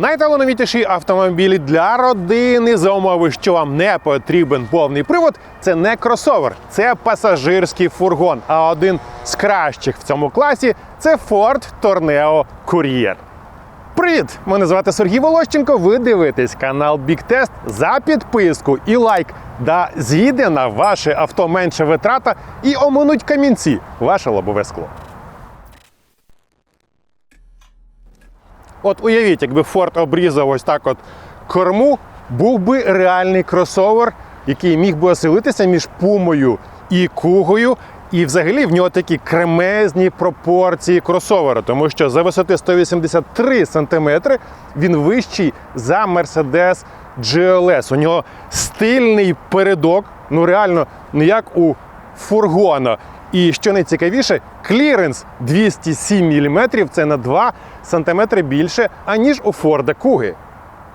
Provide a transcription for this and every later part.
Найталановітіші автомобілі для родини за умови, що вам не потрібен повний привод. Це не кросовер, це пасажирський фургон. А один з кращих в цьому класі це Ford Tourneo Courier. Привіт! Мене звати Сергій Волощенко. Ви дивитесь канал Big. За підписку і лайк. Да з'їде на ваше авто менше витрата і оминуть камінці ваше лобове скло. От уявіть, якби Форд обрізав ось так от корму, був би реальний кросовер, який міг би оселитися між пумою і кугою. І взагалі в нього такі кремезні пропорції кросовера, тому що за висоти 183 см він вищий за Mercedes GLS. У нього стильний передок, ну реально, не як у фургона. І що найцікавіше, кліренс 207 мм це на 2 см більше, аніж у Форда Куги.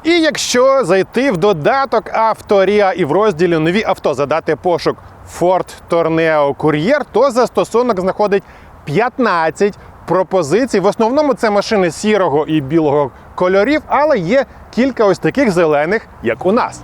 І якщо зайти в додаток Авторія і в розділі Нові авто задати пошук Ford Tourneo Courier, то застосунок знаходить 15 пропозицій. В основному це машини сірого і білого кольорів, але є кілька ось таких зелених, як у нас.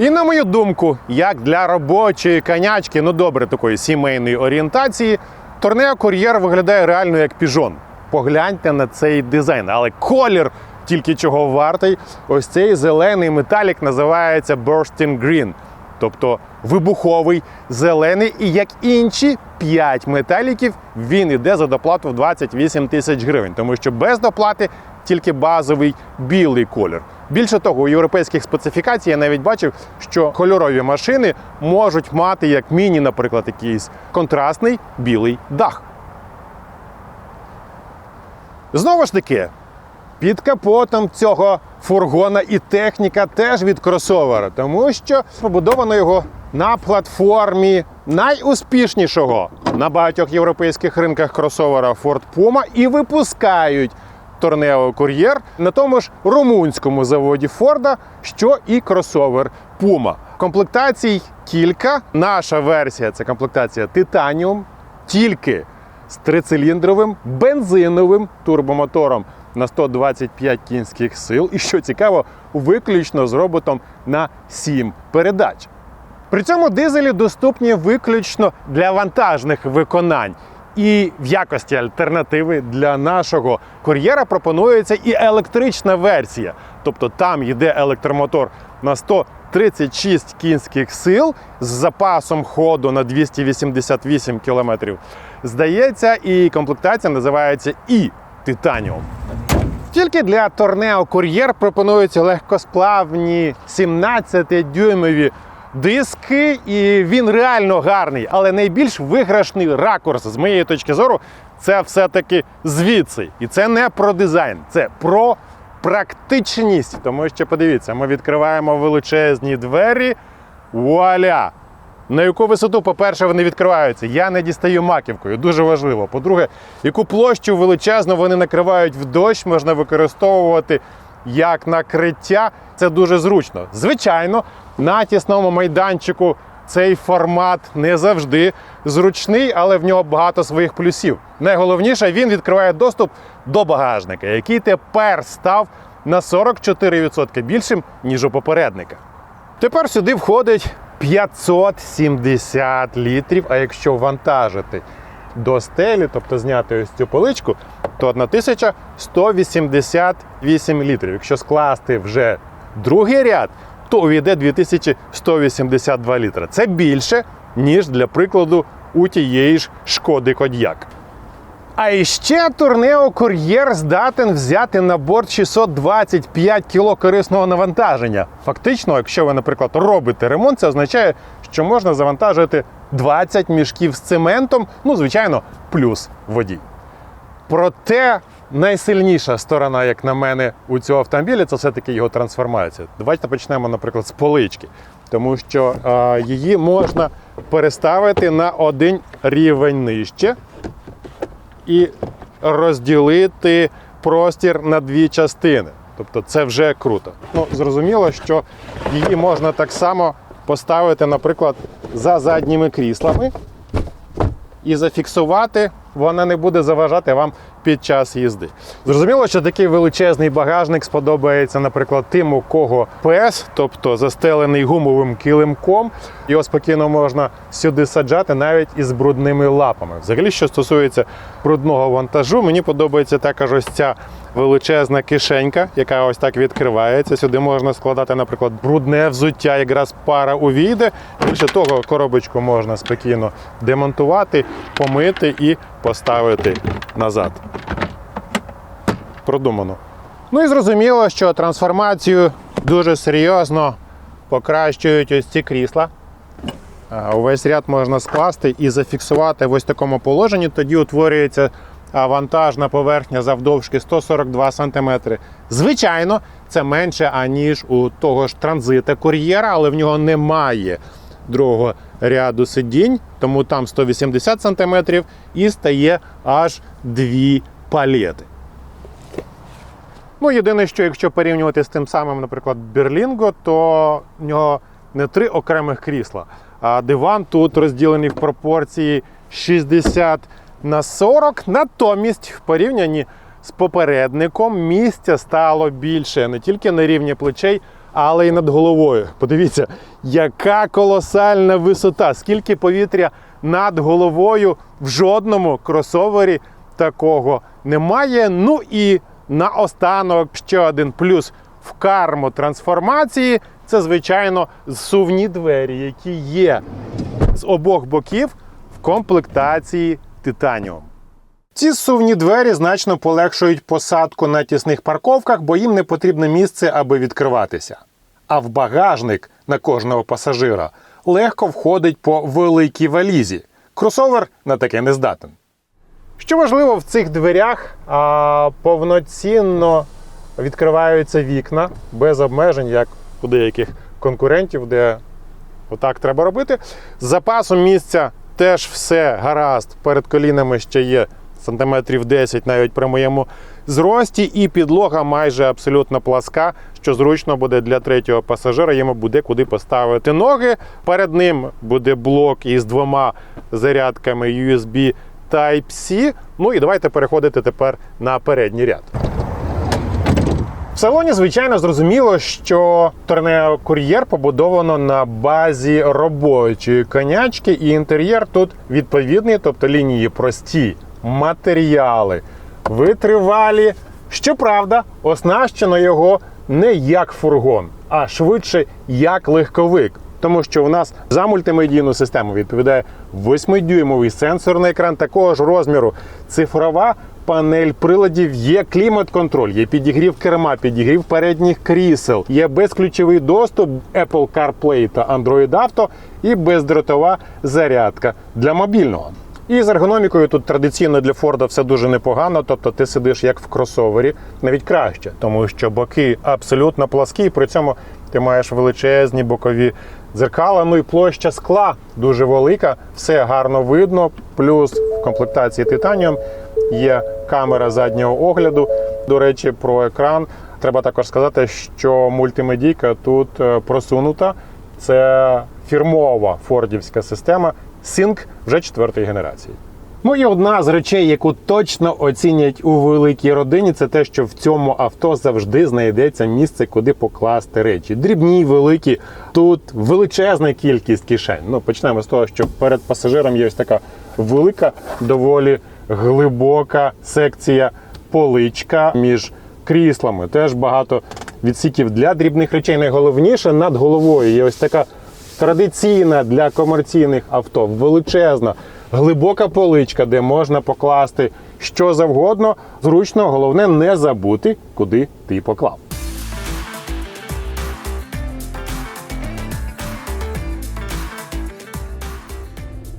І на мою думку, як для робочої конячки, ну добре, такої сімейної орієнтації, Торнео Кур'єр виглядає реально як піжон. Погляньте на цей дизайн, але колір тільки чого вартий. Ось цей зелений металік називається Bursting Green, тобто вибуховий зелений. І як інші 5 металіків, він іде за доплату в 28 тисяч гривень, тому що без доплати тільки базовий білий колір. Більше того, у європейських специфікацій я навіть бачив, що кольорові машини можуть мати, як міні, наприклад, якийсь контрастний білий дах. Знову ж таки, під капотом цього фургона і техніка теж від кросовера, тому що побудовано його на платформі найуспішнішого на багатьох європейських ринках кросовера Ford Puma і випускають Торнео Кур'єр на тому ж румунському заводі Форда, що і кросовер Puma. Комплектацій кілька. Наша версія це комплектація Titanium, тільки з трициліндровим бензиновим турбомотором на 125 кінських сил. І що цікаво, виключно з роботом на 7 передач. При цьому дизелі доступні виключно для вантажних виконань. І в якості альтернативи для нашого кур'єра пропонується і електрична версія. Тобто там йде електромотор на 136 кінських сил з запасом ходу на 288 км. Здається, і комплектація називається і Титаніум. Тільки для Торнео Кур'єр пропонуються легкосплавні 17-дюймові диски, і він реально гарний. Але найбільш виграшний ракурс, з моєї точки зору, це все-таки звідси. І це не про дизайн, це про практичність. Тому що подивіться, ми відкриваємо величезні двері. Вуаля! На яку висоту, по-перше, вони відкриваються. Я не дістаю маківкою, дуже важливо. По-друге, яку площу величезну вони накривають в дощ, можна використовувати як накриття. Це дуже зручно. Звичайно, на тісному майданчику цей формат не завжди зручний, але в нього багато своїх плюсів. Найголовніше, він відкриває доступ до багажника, який тепер став на 44% більшим, ніж у попередника. Тепер сюди входить 570 літрів. А якщо вантажити до стелі, тобто зняти ось цю поличку, то 1188 літрів. Якщо скласти вже другий ряд, то увійде 2182 літра. Це більше, ніж для прикладу у тієї ж шкоди Кодьяк. А іще Торнео Кур'єр здатен взяти на борт 625 кг корисного навантаження. Фактично, якщо ви, наприклад, робите ремонт, це означає, що можна завантажити 20 мішків з цементом, ну, звичайно, плюс водій. Проте найсильніша сторона, як на мене, у цього автомобіля це все-таки його трансформація. Давайте почнемо, наприклад, з полички, тому що е, її можна переставити на один рівень нижче і розділити простір на дві частини. Тобто це вже круто. Ну, зрозуміло, що її можна так само поставити, наприклад, за задніми кріслами і зафіксувати вона не буде заважати вам під час їзди. Зрозуміло, що такий величезний багажник сподобається, наприклад, тим, у кого ПС, тобто застелений гумовим килимком. Його спокійно можна сюди саджати навіть із брудними лапами. Взагалі, що стосується брудного вантажу, мені подобається також ось ця величезна кишенька, яка ось так відкривається. Сюди можна складати, наприклад, брудне взуття, якраз пара увійде. Більше того, коробочку можна спокійно демонтувати, помити і поставити назад. Продумано. Ну і зрозуміло, що трансформацію дуже серйозно покращують ось ці крісла. Увесь ряд можна скласти і зафіксувати в ось такому положенні. Тоді утворюється вантажна поверхня завдовжки 142 см. Звичайно, це менше, аніж у того ж транзита кур'єра, але в нього немає другого ряду сидінь, тому там 180 см і стає аж дві палети. Ну, єдине, що якщо порівнювати з тим самим, наприклад, Берлінго, то в нього не три окремих крісла, а диван тут розділений в пропорції 60 на 40. Натомість, в порівнянні з попередником, місця стало більше не тільки на рівні плечей, але й над головою. Подивіться, яка колосальна висота, скільки повітря над головою в жодному кросовері такого немає. Ну і наостанок ще один плюс в карму трансформації це, звичайно, зсувні двері, які є з обох боків в комплектації титаніум. Ці зсувні двері значно полегшують посадку на тісних парковках, бо їм не потрібне місце, аби відкриватися. А в багажник на кожного пасажира легко входить по великій валізі. Кросовер на таке не здатен. Що важливо в цих дверях, а, повноцінно відкриваються вікна без обмежень, як у деяких конкурентів, де отак треба робити. З запасом місця теж все гаразд. Перед колінами ще є сантиметрів 10 навіть при моєму зрості, і підлога майже абсолютно пласка, що зручно буде для третього пасажира. Йому буде куди поставити ноги. Перед ним буде блок із двома зарядками USB Type-C. Ну і давайте переходити тепер на передній ряд. В салоні, звичайно, зрозуміло, що Торнео Кур'єр побудовано на базі робочої конячки, і інтер'єр тут відповідний, тобто лінії прості, матеріали витривалі. Щоправда, оснащено його не як фургон, а швидше як легковик. Тому що у нас за мультимедійну систему відповідає 8-дюймовий сенсорний екран такого ж розміру. Цифрова панель приладів, є клімат-контроль, є підігрів керма, підігрів передніх крісел, є безключовий доступ Apple CarPlay та Android Auto і бездротова зарядка для мобільного. І з ергономікою тут традиційно для Форда все дуже непогано, тобто ти сидиш як в кросовері, навіть краще, тому що боки абсолютно пласкі, і при цьому ти маєш величезні бокові дзеркала. Ну і площа скла дуже велика, все гарно видно. Плюс в комплектації титаніум є камера заднього огляду. До речі, про екран треба також сказати, що мультимедійка тут е, просунута. Це фірмова фордівська система Sync вже четвертої генерації. Ну і одна з речей, яку точно оцінять у великій родині, це те, що в цьому авто завжди знайдеться місце, куди покласти речі. Дрібні, великі. Тут величезна кількість кишень. Ну почнемо з того, що перед пасажиром є ось така велика, доволі глибока секція поличка між кріслами. Теж багато відсіків для дрібних речей. Найголовніше над головою є ось така традиційна для комерційних авто, величезна, глибока поличка, де можна покласти що завгодно. Зручно, головне не забути, куди ти поклав.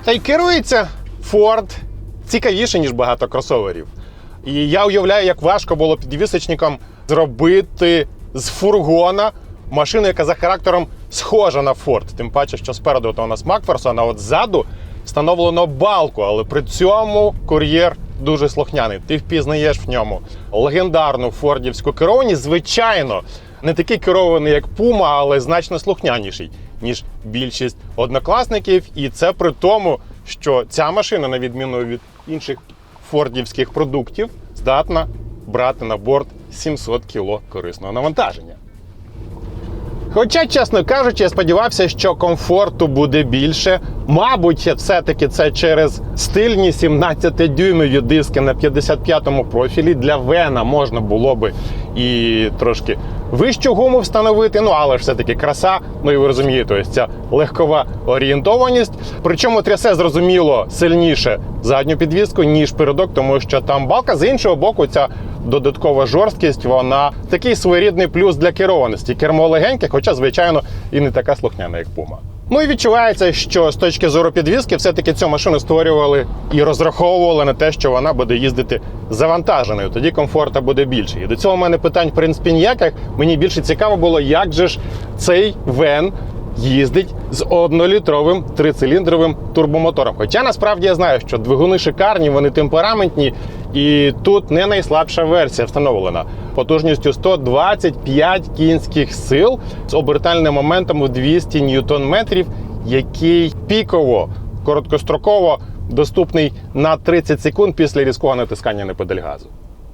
Та й керується Ford цікавіше, ніж багато кросоверів. І я уявляю, як важко було підвісочникам зробити з фургона машину, яка за характером схожа на Ford. Тим паче, що спереду то у нас Макферсон, а от ззаду встановлено балку, але при цьому кур'єр дуже слухняний. Ти впізнаєш в ньому легендарну фордівську керованість. Звичайно, не такий керований, як Puma, але значно слухняніший, ніж більшість однокласників. І це при тому, що ця машина, на відміну від інших фордівських продуктів здатна брати на борт 700 кг корисного навантаження. Хоча, чесно кажучи, я сподівався, що комфорту буде більше. Мабуть, все-таки це через стильні 17-дюймові диски на 55-му профілі. Для Вена можна було би і трошки вищу гуму встановити. Ну, але ж все-таки краса. Ну і ви розумієте, ось ця легкова орієнтованість. Причому трясе зрозуміло сильніше задню підвіску, ніж передок, тому що там балка з іншого боку, ця додаткова жорсткість, вона такий своєрідний плюс для керованості. Кермо легеньке, хоча, звичайно, і не така слухняна, як Puma. Ну і відчувається, що з точки зору підвіски, все-таки цю машину створювали і розраховували на те, що вона буде їздити завантаженою. Тоді комфорту буде більше. І до цього в мене питань, в принципі, ніяких. Мені більше цікаво було, як же ж цей вен їздить з однолітровим трициліндровим турбомотором. Хоча насправді я знаю, що двигуни шикарні, вони темпераментні, і тут не найслабша версія встановлена потужністю 125 кінських сил з обертальним моментом у 200 ньютон-метрів, який піково короткостроково доступний на 30 секунд після різкого натискання на газу.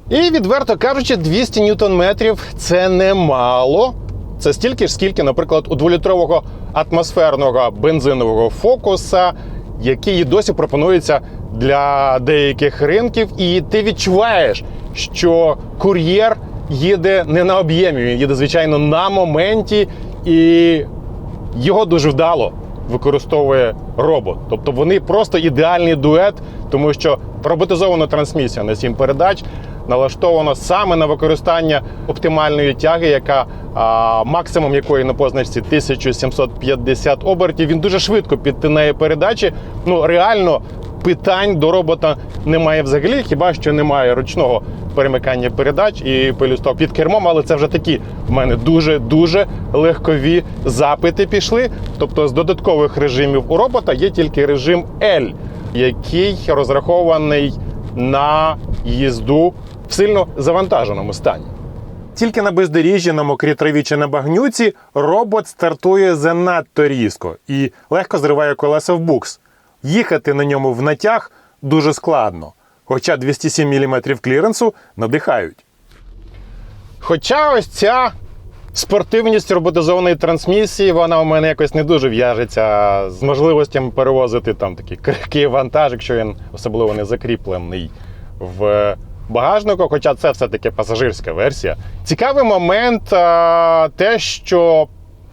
І відверто кажучи, 200 ньютон-метрів це немало. Це стільки ж, скільки, наприклад, у дволітрового атмосферного бензинового фокуса, який досі пропонується для деяких ринків. І ти відчуваєш, що кур'єр їде не на об'ємі, він їде, звичайно, на моменті, і його дуже вдало використовує робот. Тобто вони просто ідеальний дует, тому що роботизована трансмісія на 7 передач налаштовано саме на використання оптимальної тяги, яка а, максимум якої на позначці 1750 обертів. Він дуже швидко підтинає передачі. Ну реально питань до робота немає взагалі, хіба що немає ручного перемикання передач і пелюсток під кермом, але це вже такі в мене дуже дуже легкові запити пішли. Тобто з додаткових режимів у робота є тільки режим L, який розрахований на їзду в сильно завантаженому стані. Тільки на бездоріжжі, на мокрій траві чи на багнюці робот стартує занадто різко і легко зриває колеса в букс. Їхати на ньому в натяг дуже складно, хоча 207 мм кліренсу надихають. Хоча ось ця спортивність роботизованої трансмісії, вона у мене якось не дуже в'яжеться з можливостями перевозити там такий крихкий вантаж, якщо він особливо не закріплений в багажнику, хоча це все-таки пасажирська версія. Цікавий момент те, що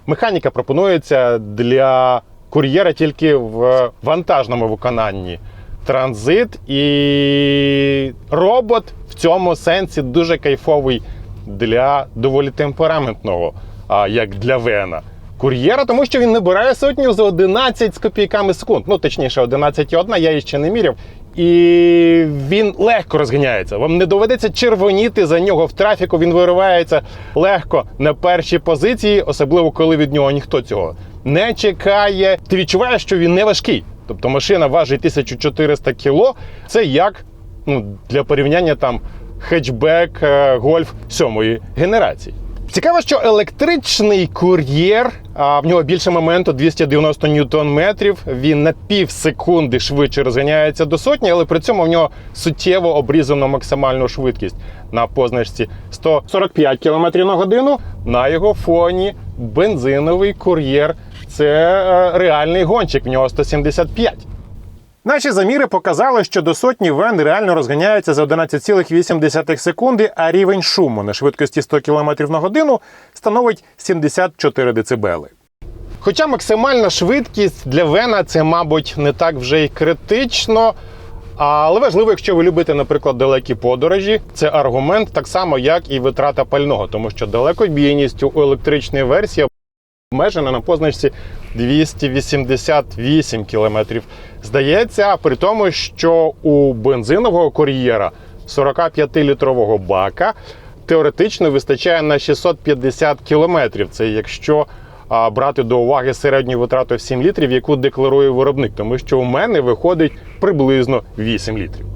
механіка пропонується для кур'єра тільки в вантажному виконанні. Транзит і робот в цьому сенсі дуже кайфовий для доволі темпераментного, а, як для Вена. Кур'єра, тому що він набирає сотню за 11 з копійками секунд. Ну, точніше, 11,1, я її ще не міряв. І він легко розганяється. Вам не доведеться червоніти за нього в трафіку. Він виривається легко на першій позиції, особливо коли від нього ніхто цього не чекає. Ти відчуваєш, що він не важкий. Тобто машина важить 1400 кіло. Це як ну, для порівняння там хетчбек е, гольф сьомої генерації. Цікаво, що електричний кур'єр, в нього більше моменту 290 ньютон метрів. Він на пів секунди швидше розганяється до сотні, але при цьому в нього суттєво обрізано максимальну швидкість на позначці 145 км на годину. На його фоні бензиновий кур'єр це е, реальний гонщик. В нього 175. Наші заміри показали, що до сотні вен реально розганяється за 11,8 секунди, а рівень шуму на швидкості 100 км на годину становить 74 дБ. Хоча максимальна швидкість для вена це, мабуть, не так вже й критично. Але важливо, якщо ви любите, наприклад, далекі подорожі, це аргумент так само, як і витрата пального, тому що далекобійність у електричної версії обмежена на позначці 288 кілометрів. Здається, при тому, що у бензинового кур'єра 45-літрового бака теоретично вистачає на 650 кілометрів. Це якщо брати до уваги середню витрату в 7 літрів, яку декларує виробник, тому що у мене виходить приблизно 8 літрів.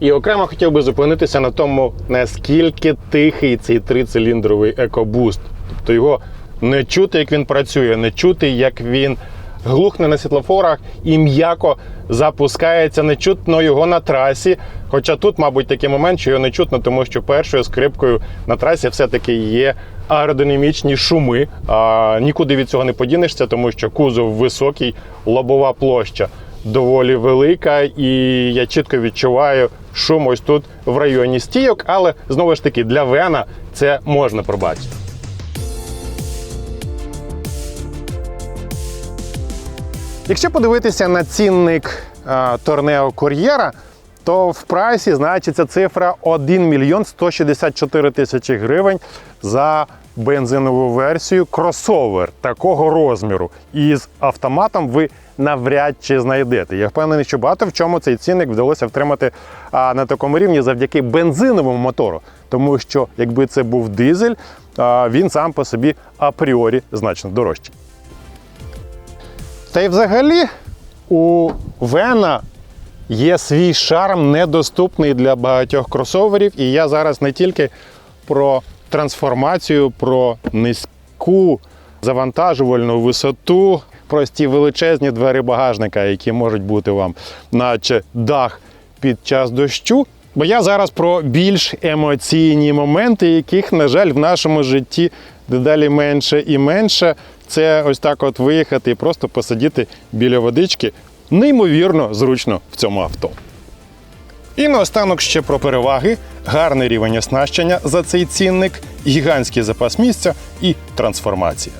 І окремо хотів би зупинитися на тому, наскільки тихий цей трициліндровий екобуст. Тобто його не чути, як він працює, не чути, як він глухне на світлофорах і м'яко запускається. Не чутно його на трасі. Хоча тут, мабуть, такий момент, що його не чутно, тому що першою скрипкою на трасі все-таки є аеродинамічні шуми. А, нікуди від цього не подінешся, тому що кузов високий, лобова площа доволі велика, і я чітко відчуваю шум ось тут в районі стійок, але знову ж таки для Вена це можна пробачити. Якщо подивитися на цінник е, Торнео Кур'єра, то в прайсі значиться цифра 1 мільйон 164 тисячі гривень за бензинову версію кросовер такого розміру. І з автоматом ви навряд чи знайдете. Я впевнений, що багато в чому цей цінник вдалося втримати на такому рівні завдяки бензиновому мотору. Тому що якби це був дизель, він сам по собі апріорі значно дорожчий. Та й взагалі у Вена є свій шарм, недоступний для багатьох кросоверів. І я зараз не тільки про трансформацію, про низьку завантажувальну висоту, про ті величезні двері багажника, які можуть бути вам, наче дах під час дощу. Бо я зараз про більш емоційні моменти, яких, на жаль, в нашому житті дедалі менше і менше. Це ось так от виїхати і просто посидіти біля водички. Неймовірно зручно в цьому авто. І наостанок ще про переваги, гарний рівень оснащення за цей цінник, гігантський запас місця і трансформація.